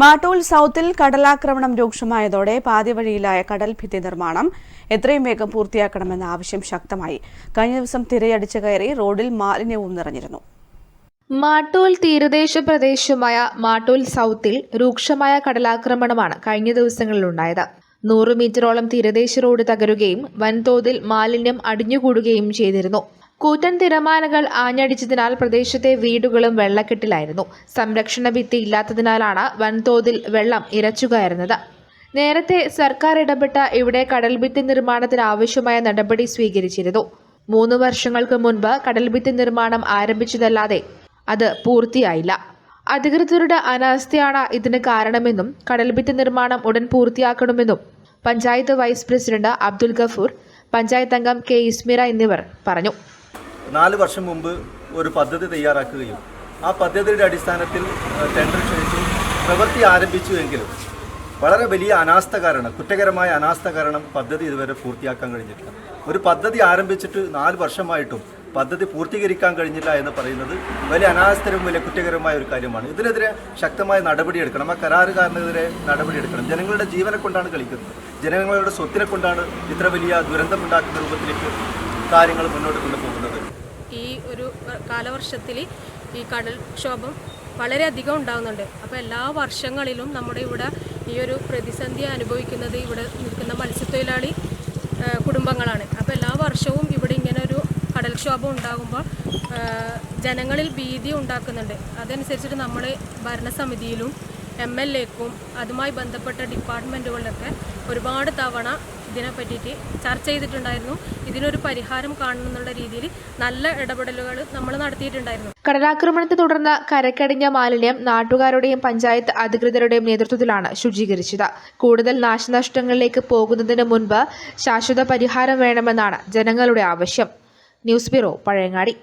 മാട്ടൂൽ സൗത്തിൽ കടലാക്രമണം രൂക്ഷമായതോടെ പാതിവഴിയിലായ കടൽ ഭിത്തി നിർമ്മാണം എത്രയും വേഗം പൂർത്തിയാക്കണമെന്ന ആവശ്യം ശക്തമായി. കഴിഞ്ഞ ദിവസം തിരയടിച്ചു കയറി റോഡിൽ മാലിന്യവും നിറഞ്ഞിരുന്നു. മാട്ടൂൽ തീരദേശ പ്രദേശമായ മാട്ടൂൽ സൗത്തിൽ രൂക്ഷമായ കടലാക്രമണമാണ് കഴിഞ്ഞ ദിവസങ്ങളിൽ ഉണ്ടായത്. നൂറ് മീറ്ററോളം തീരദേശ റോഡ് തകരുകയും വൻതോതിൽ മാലിന്യം അടിഞ്ഞുകൂടുകയും ചെയ്തിരുന്നു. കൂറ്റൻ തിരമാലകൾ ആഞ്ഞടിച്ചതിനാൽ പ്രദേശത്തെ വീടുകളും വെള്ളക്കെട്ടിലായിരുന്നു. സംരക്ഷണ ഭിത്തി ഇല്ലാത്തതിനാലാണ് വൻതോതിൽ വെള്ളം ഇരച്ചുകയറുന്നത് നേരത്തെ സർക്കാർ ഇടപെട്ട ഇവിടെ കടൽഭിത്തി നിർമ്മാണത്തിന് ആവശ്യമായ നടപടി സ്വീകരിച്ചിരുന്നു. മൂന്ന് വർഷങ്ങൾക്ക് മുൻപ് കടൽഭിത്തി നിർമ്മാണം ആരംഭിച്ചതല്ലാതെ അത് പൂർത്തിയായില്ല. അധികൃതരുടെ അനാസ്ഥയാണ് ഇതിന് കാരണമെന്നും കടൽഭിത്തി നിർമ്മാണം ഉടൻ പൂർത്തിയാക്കണമെന്നും പഞ്ചായത്ത് വൈസ് പ്രസിഡന്റ് അബ്ദുൽ ഗഫൂർ പഞ്ചായത്ത് അംഗം കെ. ഇസ്മിറ എന്നിവർ പറഞ്ഞു. നാല് വർഷം മുമ്പ് ഒരു പദ്ധതി തയ്യാറാക്കുകയും ആ പദ്ധതിയുടെ അടിസ്ഥാനത്തിൽ ടെൻഡർ ക്ഷണിച്ചു. പ്രവൃത്തി ആരംഭിച്ചുവെങ്കിലും വളരെ വലിയ അനാസ്ഥ കാരണം കുറ്റകരമായ അനാസ്ഥ കാരണം പദ്ധതി ഇതുവരെ പൂർത്തിയാക്കാൻ കഴിഞ്ഞിട്ടില്ല. ഒരു പദ്ധതി ആരംഭിച്ചിട്ട് നാല് വർഷമായിട്ടും പദ്ധതി പൂർത്തീകരിക്കാൻ കഴിഞ്ഞില്ല എന്ന് പറയുന്നത് വലിയ അനാസ്ഥരും വലിയ കുറ്റകരമായ ഒരു കാര്യമാണ്. ഇതിനെതിരെ ശക്തമായ നടപടിയെടുക്കണം ആ കരാറുകാരനെതിരെ നടപടിയെടുക്കണം ജനങ്ങളുടെ ജീവനെ കൊണ്ടാണ് കളിക്കുന്നത്. ജനങ്ങളുടെ സ്വത്തിനെ കൊണ്ടാണ് ഇത്ര വലിയ ദുരന്തമുണ്ടാക്കുന്ന രൂപത്തിലേക്ക് കാര്യങ്ങൾ മുന്നോട്ട് കൊണ്ടുപോകുന്നത്. ഈ ഒരു കാലവർഷത്തിൽ ഈ കടൽ ക്ഷോഭം വളരെയധികം ഉണ്ടാകുന്നുണ്ട് അപ്പോൾ എല്ലാ വർഷങ്ങളിലും നമ്മുടെ ഇവിടെ ഈ ഒരു പ്രതിസന്ധി അനുഭവിക്കുന്നത് ഇവിടെ നിൽക്കുന്ന മത്സ്യത്തൊഴിലാളി കുടുംബങ്ങളാണ്. അപ്പോൾ എല്ലാ വർഷവും ഇവിടെ ഇങ്ങനെ ഒരു കടൽക്ഷോഭം ഉണ്ടാകുമ്പോൾ ജനങ്ങളിൽ ഭീതി ഉണ്ടാക്കുന്നുണ്ട്. അതനുസരിച്ചിട്ട് നമ്മൾ ഭരണസമിതിയിലും എം എൽ എക്കും അതുമായി ബന്ധപ്പെട്ട ഡിപ്പാർട്ട്മെന്റുകളിലൊക്കെ ഒരുപാട് തവണ ഇതിനെ പറ്റിയിട്ട് ചർച്ച ചെയ്തിട്ടുണ്ടായിരുന്നു. ഇതിനൊരു പരിഹാരം കാണണം എന്നുള്ള രീതിയിൽ നല്ല ഇടപെടലുകൾ നമ്മൾ നടത്തിയിട്ടുണ്ടായിരുന്നു. കടലാക്രമണത്തെ തുടർന്ന് കരക്കടിഞ്ഞ മാലിന്യം നാട്ടുകാരുടെയും പഞ്ചായത്ത് അധികൃതരുടെയും നേതൃത്വത്തിലാണ് ശുചീകരിച്ചത്. കൂടുതൽ നാശനഷ്ടങ്ങളിലേക്ക് പോകുന്നതിന് മുൻപ് ശാശ്വത പരിഹാരം വേണമെന്നാണ് ജനങ്ങളുടെ ആവശ്യം. News bureau Pazhayangadi.